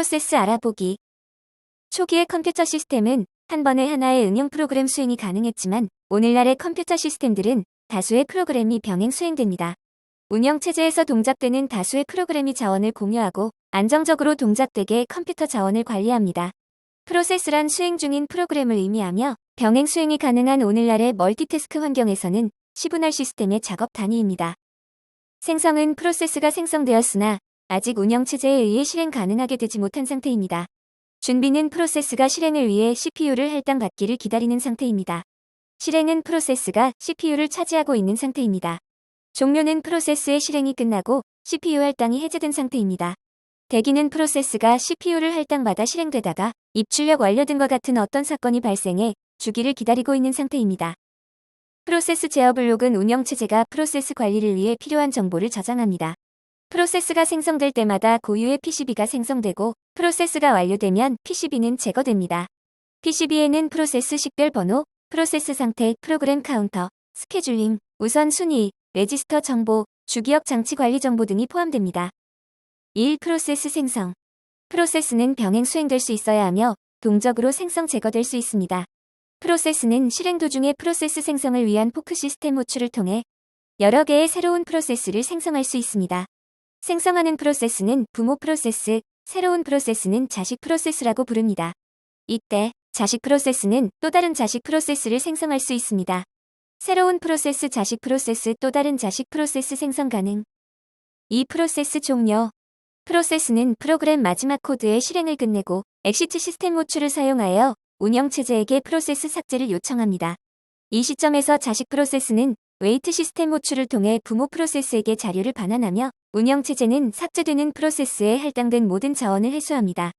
프로세스 알아보기. 초기의 컴퓨터 시스템은 한 번에 하나의 응용 프로그램 수행이 가능했지만 오늘날의 컴퓨터 시스템들은 다수의 프로그램이 병행 수행됩니다. 운영체제에서 동작되는 다수의 프로그램이 자원을 공유하고 안정적으로 동작되게 컴퓨터 자원을 관리합니다. 프로세스란 수행 중인 프로그램을 의미하며 병행 수행이 가능한 오늘날의 멀티태스크 환경에서는 시분할 시스템의 작업 단위입니다. 생성은 프로세스가 생성되었으나 아직 운영 체제에 의해 실행 가능하게 되지 못한 상태입니다. 준비는 프로세스가 실행을 위해 CPU를 할당받기를 기다리는 상태입니다. 실행은 프로세스가 CPU를 차지하고 있는 상태입니다. 종료는 프로세스의 실행이 끝나고 CPU 할당이 해제된 상태입니다. 대기는 프로세스가 CPU를 할당받아 실행되다가 입출력 완료 등과 같은 어떤 사건이 발생해 주기를 기다리고 있는 상태입니다. 프로세스 제어 블록은 운영체제가 프로세스 관리를 위해 필요한 정보를 저장합니다. 프로세스가 생성될 때마다 고유의 PCB가 생성되고 프로세스가 완료되면 PCB는 제거됩니다. PCB에는 프로세스 식별 번호, 프로세스 상태, 프로그램 카운터, 스케줄링, 우선순위, 레지스터 정보, 주기억 장치 관리 정보 등이 포함됩니다. 1. 프로세스 생성. 프로세스는 병행 수행될 수 있어야 하며 동적으로 생성 제거될 수 있습니다. 프로세스는 실행 도중에 프로세스 생성을 위한 포크 시스템 호출을 통해 여러 개의 새로운 프로세스를 생성할 수 있습니다. 생성하는 프로세스는 부모 프로세스, 새로운 프로세스는 자식 프로세스라고 부릅니다. 이때 자식 프로세스는 또 다른 자식 프로세스를 생성할 수 있습니다. 새로운 프로세스 자식 프로세스 또 다른 자식 프로세스 생성 가능. 이 프로세스 종료. 프로세스는 프로그램 마지막 코드의 실행을 끝내고 엑시트 시스템 호출을 사용하여 운영체제에게 프로세스 삭제를 요청합니다. 이 시점에서 자식 프로세스는 웨이트 시스템 호출을 통해 부모 프로세스에게 자료를 반환하며 운영체제는 삭제되는 프로세스에 할당된 모든 자원을 회수합니다.